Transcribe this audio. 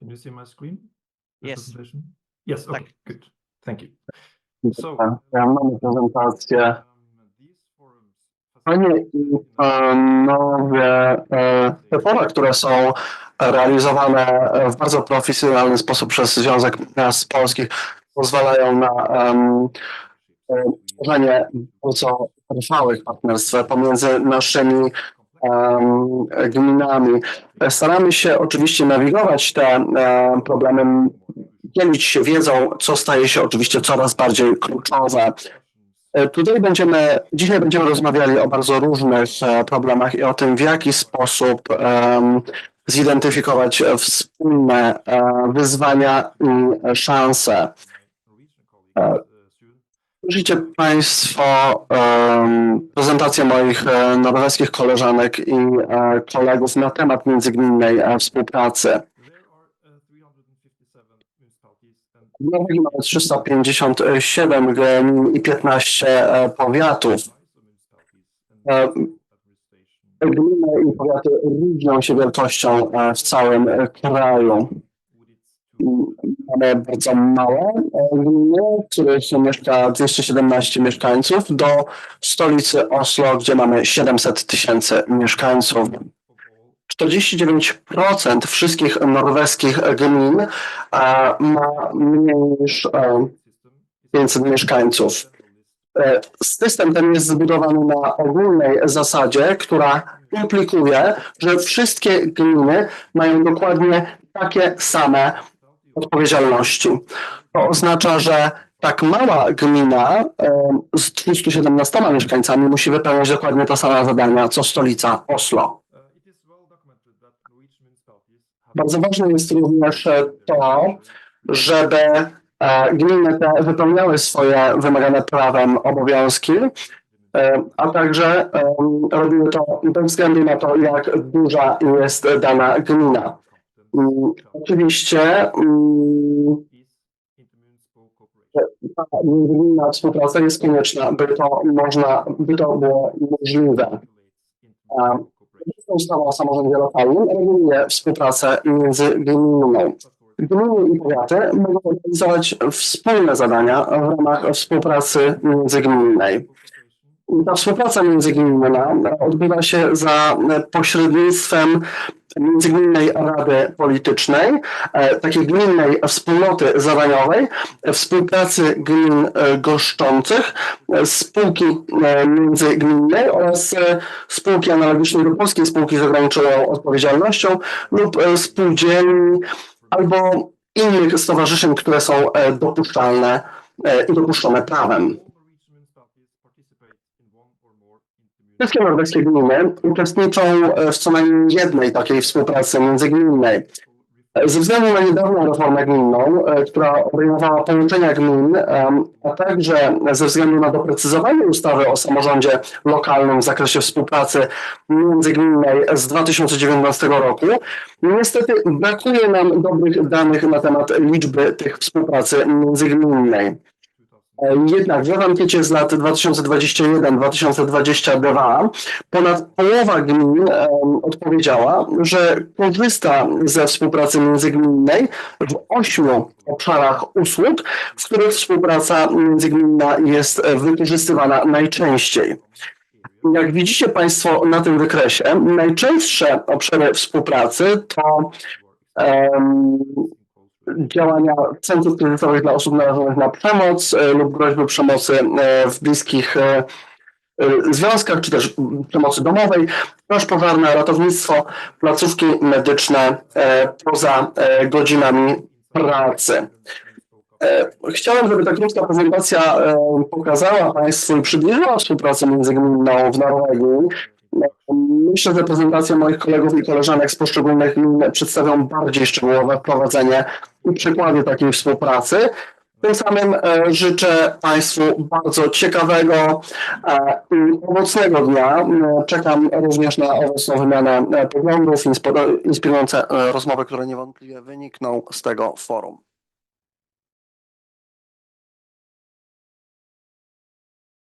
Can you see my screen? The Yes. presentation? Yes, okay, Tak. good. Thank you. So, Ja mamy prezentację. um, these forums Panie i panowie, e, te fora, które są realizowane w bardzo profesjonalny sposób przez Związek Miast Polskich, pozwalają na em, e, tworzenie bardzo trwałych partnerstw pomiędzy naszymi gminami. Staramy się oczywiście nawigować te problemy, dzielić się wiedzą, co staje się oczywiście coraz bardziej kluczowe. E, Tutaj będziemy, dzisiaj będziemy rozmawiali o bardzo różnych e, problemach i o tym, w jaki sposób zidentyfikować wspólne e, wyzwania i szanse. Słyszycie Państwo em, prezentację moich e, norweskich koleżanek i e, kolegów na temat międzygminnej e, współpracy. There are 357 municipalities and W Norwegii mamy 357 gmin i 15 e, powiatów. administration. Gminy i powiaty różnią się wielkością e, w całym e, kraju. Mamy bardzo małe e, gminy, w których mieszka 217 mieszkańców, do stolicy Oslo, gdzie mamy 700 tysięcy mieszkańców. of all 49% wszystkich norweskich gmin e, ma mniej niż e, system is 500 mieszkańców. E, System ten jest zbudowany na ogólnej zasadzie, która implikuje, że wszystkie gminy mają dokładnie takie same odpowiedzialności. To oznacza, że tak mała gmina e, z 217 mieszkańcami musi wypełniać dokładnie te same zadania, co stolica Oslo. Bardzo ważne jest również to, żeby e, gminy te wypełniały swoje wymagane prawem obowiązki, e, a także robiły to bez względu na to, jak duża jest dana gmina. Mm, Oczywiście mm, ta współpraca jest konieczna, by to można, by to było możliwe. Ustawa o samorządzie lokalnym reguluje współpracę międzygminną. Gminy i powiaty mogą realizować wspólne zadania w ramach współpracy międzygminnej. Ta współpraca międzygminna odbywa się za pośrednictwem Międzygminnej Rady Politycznej, e, takiej gminnej wspólnoty zadaniowej, e, współpracy gmin e, goszczących, spółki międzygminnej oraz spółki analogicznej do Polskiej Spółki z ograniczoną odpowiedzialnością lub spółdzielni albo innych stowarzyszeń, które są dopuszczalne i dopuszczone prawem. Wszystkie norweskie gminy uczestniczą e, w co najmniej jednej takiej współpracy międzygminnej. Ze względu na niedawną reformę gminną, e, która obejmowała połączenia gmin, a także ze względu na doprecyzowanie ustawy o samorządzie lokalnym w zakresie współpracy międzygminnej z 2019 roku, niestety brakuje nam dobrych danych na temat liczby tych współpracy międzygminnej. E, Jednak w ankiecie z lat 2021-2022 ponad połowa gmin odpowiedziała, że korzysta ze współpracy międzygminnej w ośmiu obszarach usług, w których współpraca międzygminna jest e, wykorzystywana najczęściej. Jak widzicie Państwo na tym wykresie, najczęstsze obszary współpracy to em, działania centrów kryzysowych dla osób narażonych na przemoc e, lub groźby przemocy e, w bliskich e, związkach, czy też przemocy domowej, straż pożarna, ratownictwo, placówki medyczne poza godzinami pracy. Chciałem, żeby ta krótka prezentacja pokazała Państwu i przybliżyła współpracę międzygminną w Norwegii. Myślę, że prezentacje moich kolegów i koleżanek z poszczególnych gmin przedstawią bardziej szczegółowe wprowadzenie i przykłady takiej współpracy. Tym samym e, życzę Państwu bardzo ciekawego e, i owocnego dnia. E, Czekam również na owocną wymianę poglądów, inspirujące rozmowy, które niewątpliwie wynikną z tego forum.